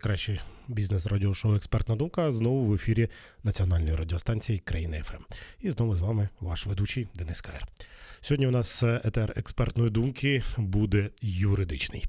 найкраще бізнес-радіошоу Експертна думка знову в ефірі національної радіостанції країни ФМ. І знову з вами ваш ведучий Денис Каєр. Сьогодні у нас е, етер експертної думки буде юридичний.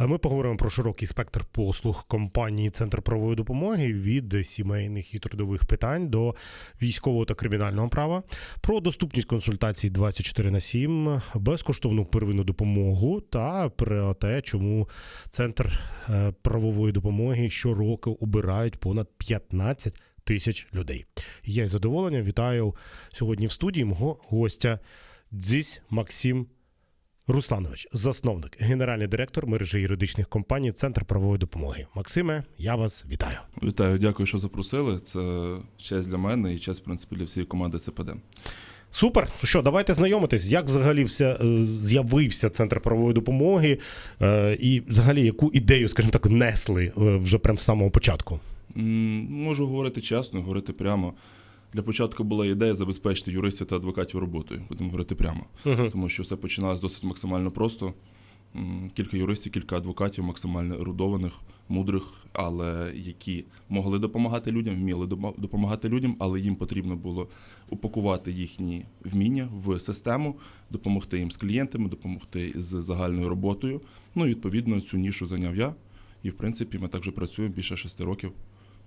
Ми поговоримо про широкий спектр послуг компанії Центр правової допомоги від сімейних і трудових питань до військового та кримінального права, про доступність консультацій 24 на 7, безкоштовну первинну допомогу та про те, чому центр е, правової допомоги щороку обирають понад 15 тисяч людей. Я із задоволенням вітаю сьогодні в студії мого гостя Дзісь Максим Русланович, засновник, генеральний директор мережі юридичних компаній Центр правової допомоги. Максиме, я вас вітаю. Вітаю, дякую, що запросили. Це честь для мене і честь, в принципі, для всієї команди ЦПД. Супер. Ну що, давайте знайомитись, як взагалі все з'явився центр правової допомоги, е, і взагалі яку ідею, скажімо так, несли е, вже прямо з самого початку. Можу говорити чесно, говорити прямо. Для початку була ідея забезпечити юристів та адвокатів роботою. Будемо говорити прямо. Угу. Тому що все починалось досить максимально просто. Кілька юристів, кілька адвокатів, максимально ерудованих, мудрих, але які могли допомагати людям, вміли допомагати людям, але їм потрібно було упакувати їхні вміння в систему, допомогти їм з клієнтами, допомогти з загальною роботою. Ну і відповідно цю нішу зайняв я. І в принципі ми так вже працюємо більше шести років.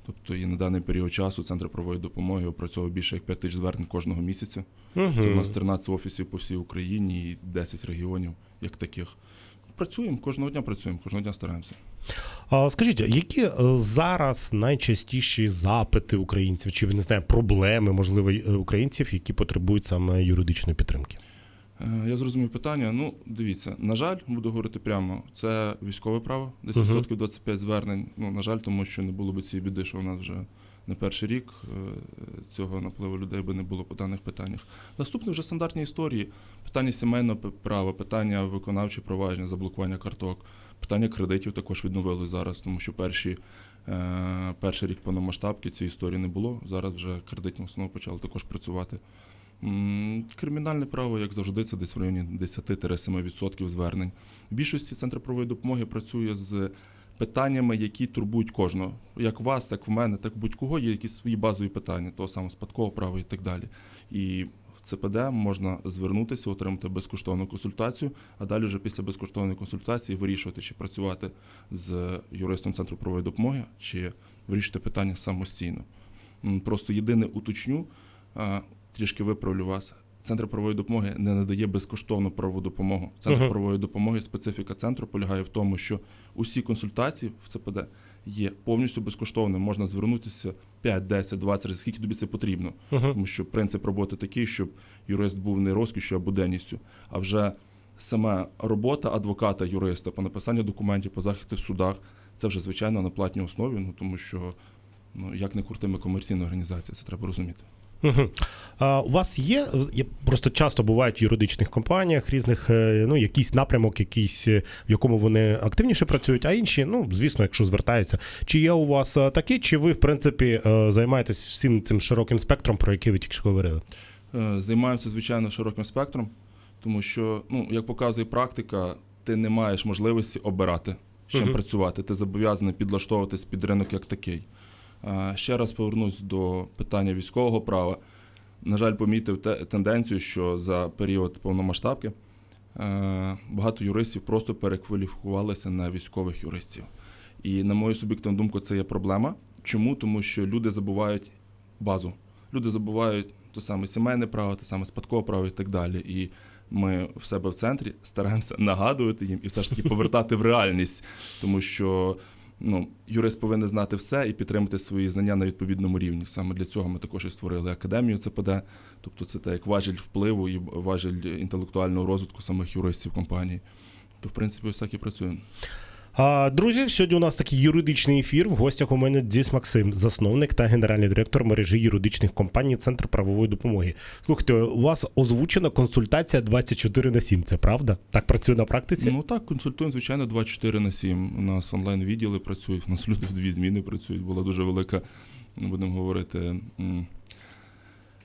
Тобто і на даний період часу Центр правової допомоги опрацьовує більше як 5 тисяч звернень кожного місяця. Це у нас 13 офісів по всій Україні і 10 регіонів як таких. Працюємо кожного дня працюємо, кожного дня стараємося. А скажіть, які е, зараз найчастіші запити українців, чи не знаю, проблеми, можливо, е, українців, які потребують саме юридичної підтримки? Е, Я зрозумів питання. Ну, дивіться, на жаль, буду говорити прямо, це військове право, десь відсотків 25 звернень. Ну, на жаль, тому що не було б цієї біди, що у нас вже не перший рік е, цього напливу людей би не було по даних питаннях. Наступне вже стандартні історії: питання сімейного права, питання виконавчі провадження, заблокування карток, питання кредитів також відновилось зараз, тому що перші. е, Перший рік повномасштабки цієї історії не було. Зараз вже кредитні установи почали також працювати. Кримінальне право, як завжди, це десь в районі 10-7% звернень. В більшості центр правової допомоги працює з питаннями, які турбують кожного. Як вас, так в мене, так будь-кого є якісь свої базові питання, того саме спадкового права і так далі. І в ЦПД можна звернутися, отримати безкоштовну консультацію, а далі вже після безкоштовної консультації вирішувати, чи працювати з юристом центру правової допомоги, чи вирішити питання самостійно. Просто єдине уточню, трішки виправлю вас. Центр правової допомоги не надає безкоштовну правову допомогу. Центр Мгм. правової допомоги, специфіка центру полягає в тому, що усі консультації в ЦПД є повністю безкоштовними. Можна звернутися 5, 10, 20 разів, скільки тобі це потрібно. Угу. Тому що принцип роботи такий, щоб юрист був не розкішю, а буденністю. А вже сама робота адвоката, юриста по написанню документів, по захисту в судах, це вже звичайно на платній основі, ну тому що ну як не крути, ми комерційна організація, це треба розуміти. Угу. А у вас є, просто часто бувають в юридичних компаніях різних, е, ну, якийсь напрямок, якийсь, е, в якому вони активніше працюють, а інші, ну, звісно, якщо звертаються. Чи є у вас е, такі, чи ви, в принципі, займаєтесь всім цим широким спектром, про який ви тільки що говорили? Займаємося, звичайно, широким спектром, тому що, ну, як показує практика, ти не маєш можливості обирати, чим Мгм. працювати. Ти зобов'язаний підлаштовуватись під ринок як такий. Е, Ще раз повернусь до питання військового права. На жаль, помітив тенденцію, що за період повномасштабки е, багато юристів просто перекваліфікувалися на військових юристів. І на мою суб'єктивну думку, це є проблема. Чому? Тому що люди забувають базу. Люди забувають те саме сімейне право, те саме спадкове право і так далі. І ми в себе в центрі стараємося нагадувати їм і все ж таки повертати в реальність, тому що ну, юрист повинен знати все і підтримати свої знання на відповідному рівні. Саме для цього ми також і створили академію ЦПД, тобто це так як важіль впливу і важіль інтелектуального розвитку самих юристів компанії. То, в принципі, ось так і працюємо. А, друзі, сьогодні у нас такий юридичний ефір. В гостях у мене Діс Максим, засновник та генеральний директор мережі юридичних компаній Центр правової допомоги. Слухайте, у вас озвучена консультація 24 на 7, це правда? Так працює на практиці? Ну так, консультуємо, звичайно, 24 на 7. У нас онлайн-відділи працюють, у нас люди в дві зміни працюють. Була дуже велика, ну, будемо говорити,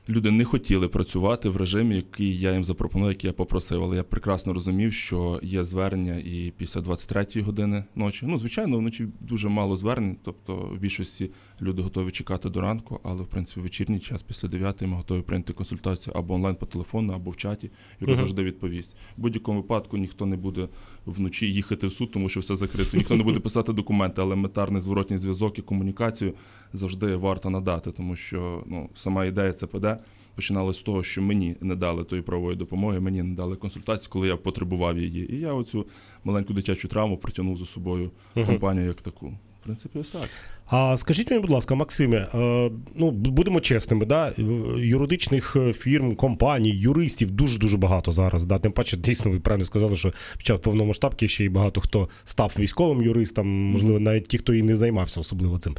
люди не хотіли працювати в режимі, який я їм запропонував, який я попросив. Але я прекрасно розумів, що є звернення і після 23-ї години ночі. Ну, звичайно, вночі дуже мало звернень, тобто в більшості люди готові чекати до ранку, але в принципі вечірній час після 9 ми готові прийняти консультацію або онлайн по телефону, або в чаті, і Мгм. завжди відповість. В будь-якому випадку ніхто не буде вночі їхати в суд, тому що все закрито. Ніхто не буде писати документи, але елементарний зворотній зв'язок і комунікацію завжди варто надати, тому що ну, сама ідея ЦПД починалась з того, що мені не дали тої правової допомоги, мені не дали консультації, коли я потребував її. І я оцю маленьку дитячу травму притягнув за собою компанію як таку. Принципі, ось так. А скажіть мені, будь ласка, Максиме, е, ну будемо чесними, да? е, юридичних е, фірм, компаній, юристів дуже дуже багато зараз. Да? Тим паче, дійсно, ви правильно сказали, що під час повномасштабки ще й багато хто став військовим юристом, можливо, навіть ті, хто і не займався особливо цим.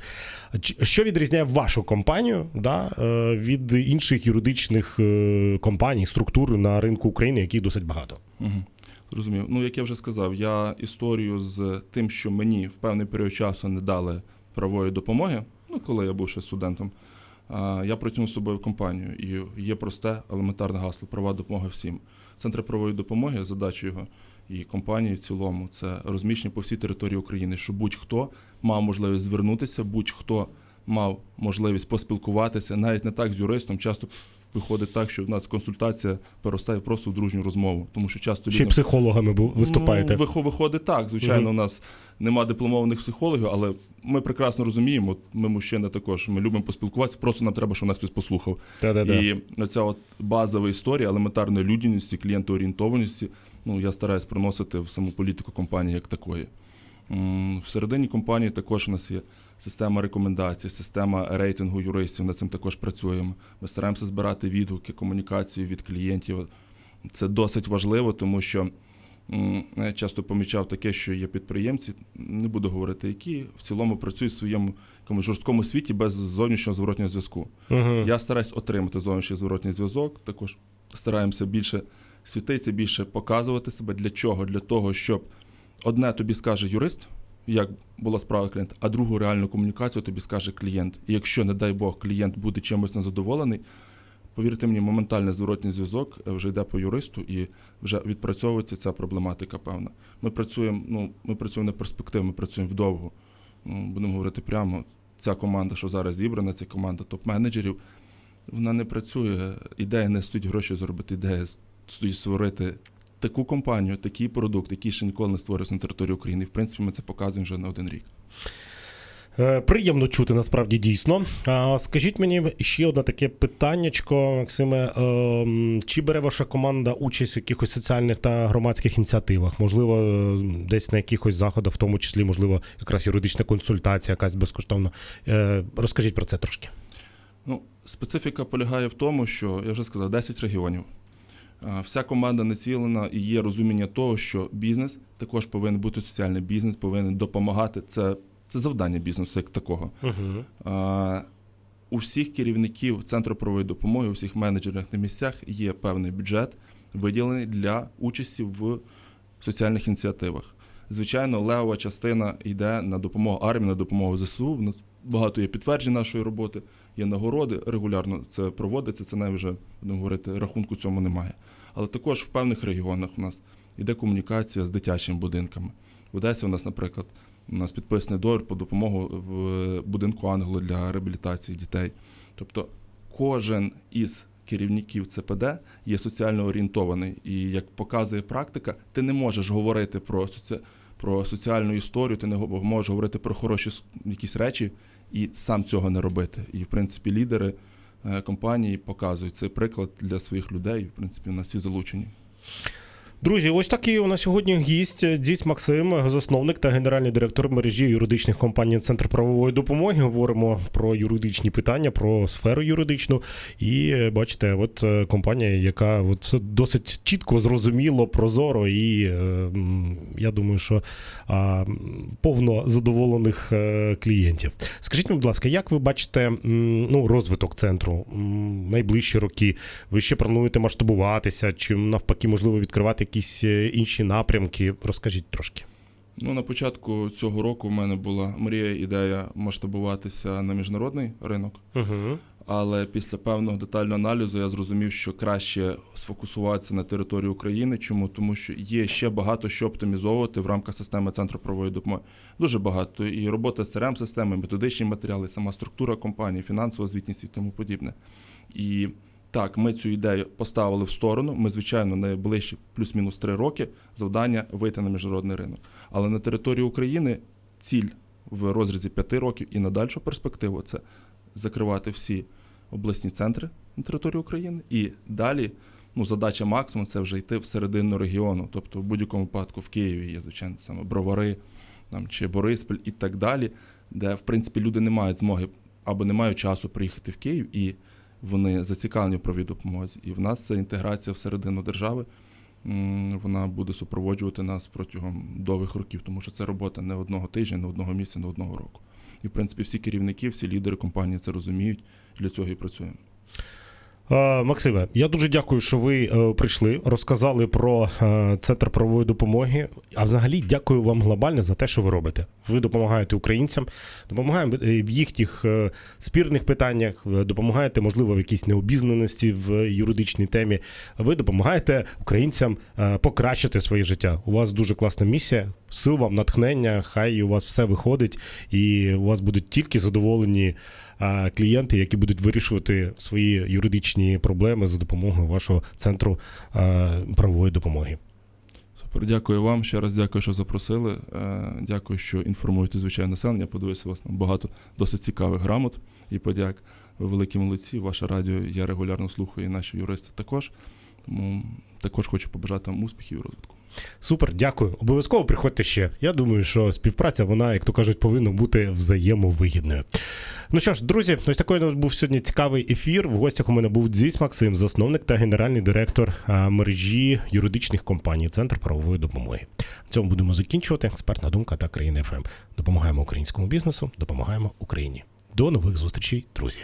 Що відрізняє вашу компанію да, від інших юридичних компаній, структур на ринку України, яких досить багато? Угу. Зрозумів. Ну, як я вже сказав, я історію з тим, що мені в певний період часу не дали правової допомоги, ну, коли я був ще студентом, я протягнув з собою в компанію. І є просте елементарне гасло права допомоги всім. Центр правової допомоги, задача його і компанії в цілому це розміщення по всій території України, щоб будь-хто мав можливість звернутися, будь-хто мав можливість поспілкуватися, навіть не так з юристом. Часто виходить так, що в нас консультація переростає просто в дружню розмову, тому що часто Ще людям психологами бу- виступаєте. Ну, вихо- виходить так. Звичайно, Мгм. у нас нема дипломованих психологів, але ми прекрасно розуміємо. от Ми мужчини також. Ми любимо поспілкуватися. Просто нам треба, щоб нас хтось послухав. Та-да-да. І оця от базова історія елементарної людяності, клієнтоорієнтованості. Ну я стараюсь приносити в саму політику компанії як такої. Всередині компанії також у нас є система рекомендацій, система рейтингу юристів. Над цим також працюємо. Ми стараємося збирати відгуки, комунікацію від клієнтів. Це досить важливо, тому що я часто помічав таке, що є підприємці, не буду говорити, які в цілому працюють в своєму якомусь жорсткому світі без зовнішнього зворотнього зв'язку. Мгм. Я стараюсь отримати зовнішній зворотній зв'язок. Також стараємося більше світитися, більше показувати себе. Для чого? Для того, щоб одне тобі скаже юрист, як була справа клієнта, а другу реальну комунікацію тобі скаже клієнт. І якщо, не дай Бог, клієнт буде чимось незадоволений, повірте мені, моментальний зворотній зв'язок е, вже йде по юристу і вже відпрацьовується ця проблематика певна. Ми працюємо, ну, ми працюємо на перспективу, ми працюємо вдовго. Ну, будемо говорити прямо. Ця команда, що зараз зібрана, ця команда топ-менеджерів, вона не працює. Ідея не стоїть гроші заробити, ідея стоїть створити таку компанію, такий продукт, який ще ніколи не створився на території України. В принципі, ми це показуємо вже не один рік. Е, Приємно чути, насправді дійсно. Скажіть мені ще одне таке питаннячко, Максиме. Ем, Чи бере ваша команда участь в якихось соціальних та громадських ініціативах? Можливо, е, десь на якихось заходах, в тому числі, можливо, якраз юридична консультація, якась безкоштовна. Е, Розкажіть про це трошки. Ну, специфіка полягає в тому, що я вже сказав, 10 регіонів. А, Вся команда націлена і є розуміння того, що бізнес також повинен бути соціальний бізнес, повинен допомагати. Це, це завдання бізнесу як такого. Угу. А, У всіх керівників центру правової допомоги, у всіх менеджерах на місцях є певний бюджет, виділений для участі в соціальних ініціативах. Звичайно, левова частина йде на допомогу армії, на допомогу ЗСУ. У нас багато є підтверджень нашої роботи, є нагороди, регулярно це проводиться. Це навіть вже будемо говорити, рахунку цьому немає. Але також в певних регіонах у нас йде комунікація з дитячими будинками. В Одесі у нас, наприклад, у нас підписаний договір по допомогу в будинку Ангелу для реабілітації дітей. Тобто кожен із керівників ЦПД є соціально орієнтований. І як показує практика, ти не можеш говорити про, про соціальну історію, ти не можеш говорити про хороші якісь речі і сам цього не робити. І, в принципі, лідери е, компанії показують цей приклад для своїх людей. В принципі, у нас всі залучені. Друзі, ось такий у нас сьогодні гість Дісь Максим, засновник та генеральний директор мережі юридичних компаній Центр правової допомоги. Говоримо про юридичні питання, про сферу юридичну. І е, бачите, от е, компанія, яка от все досить чітко, зрозуміло, прозоро, і е, я думаю, що повно задоволених е, клієнтів. Скажіть, мені, будь ласка, як ви бачите ну, розвиток центру найближчі роки? Ви ще плануєте масштабуватися, чи навпаки, можливо, відкривати якісь е, інші напрямки? Розкажіть трошки. Ну, на початку цього року в мене була мрія, ідея масштабуватися на міжнародний ринок. Угу. але після певного детального аналізу я зрозумів, що краще сфокусуватися на території України. Чому? Тому що є ще багато що оптимізовувати в рамках системи центру правової допомоги. Дуже багато. І робота з crm системи методичні матеріали, сама структура компанії, фінансова звітність і тому подібне. І так, ми цю ідею поставили в сторону. Ми, звичайно, найближчі плюс-мінус три роки завдання вийти на міжнародний ринок. Але на території України ціль в розрізі п'яти років і на дальшу перспективу це закривати всі обласні центри на території України. І далі ну, задача максимум це вже йти в середину регіону. Тобто, в будь-якому випадку в Києві є, звичайно, саме Бровари там, чи Бориспіль і так далі, де, в принципі, люди не мають змоги або не мають часу приїхати в Київ, і вони зацікавлені в правій допомозі. І в нас ця інтеграція всередину держави. Вона буде супроводжувати нас протягом довгих років, тому що це робота не одного тижня, не одного місяця, не одного року. І, в принципі, всі керівники, всі лідери компанії це розуміють, для цього і працюємо. Е, Максиме, я дуже дякую, що ви е, прийшли, розказали про е, центр правової допомоги. А взагалі дякую вам глобально за те, що ви робите. Ви допомагаєте українцям, допомагаєте в їхніх спірних питаннях, допомагаєте, можливо, в якійсь необізнаності в юридичній темі. Ви допомагаєте українцям покращити своє життя. У вас дуже класна місія. Сил вам, натхнення, хай у вас все виходить, і у вас будуть тільки задоволені клієнти, які будуть вирішувати свої юридичні проблеми за допомогою вашого центру а, правової допомоги. Супер, дякую вам. Ще раз дякую, що запросили. Е, Дякую, що інформуєте звичайне населення. Подивився у вас там багато досить цікавих грамот і подяк. Ви великі молодці. Ваше радіо я регулярно слухаю, і наші юристи також. Тому також хочу побажати вам успіхів і розвитку. Супер, дякую. Обов'язково приходьте ще. Я думаю, що співпраця, вона, як то кажуть, повинна бути взаємовигідною. Ну що ж, друзі, ось такий у нас був сьогодні цікавий ефір. В гостях у мене був Дзісь Максим, засновник та генеральний директор мережі юридичних компаній Центр правової допомоги. В цьому будемо закінчувати. Експертна думка та країна ФМ. Допомагаємо українському бізнесу, допомагаємо Україні. До нових зустрічей, друзі.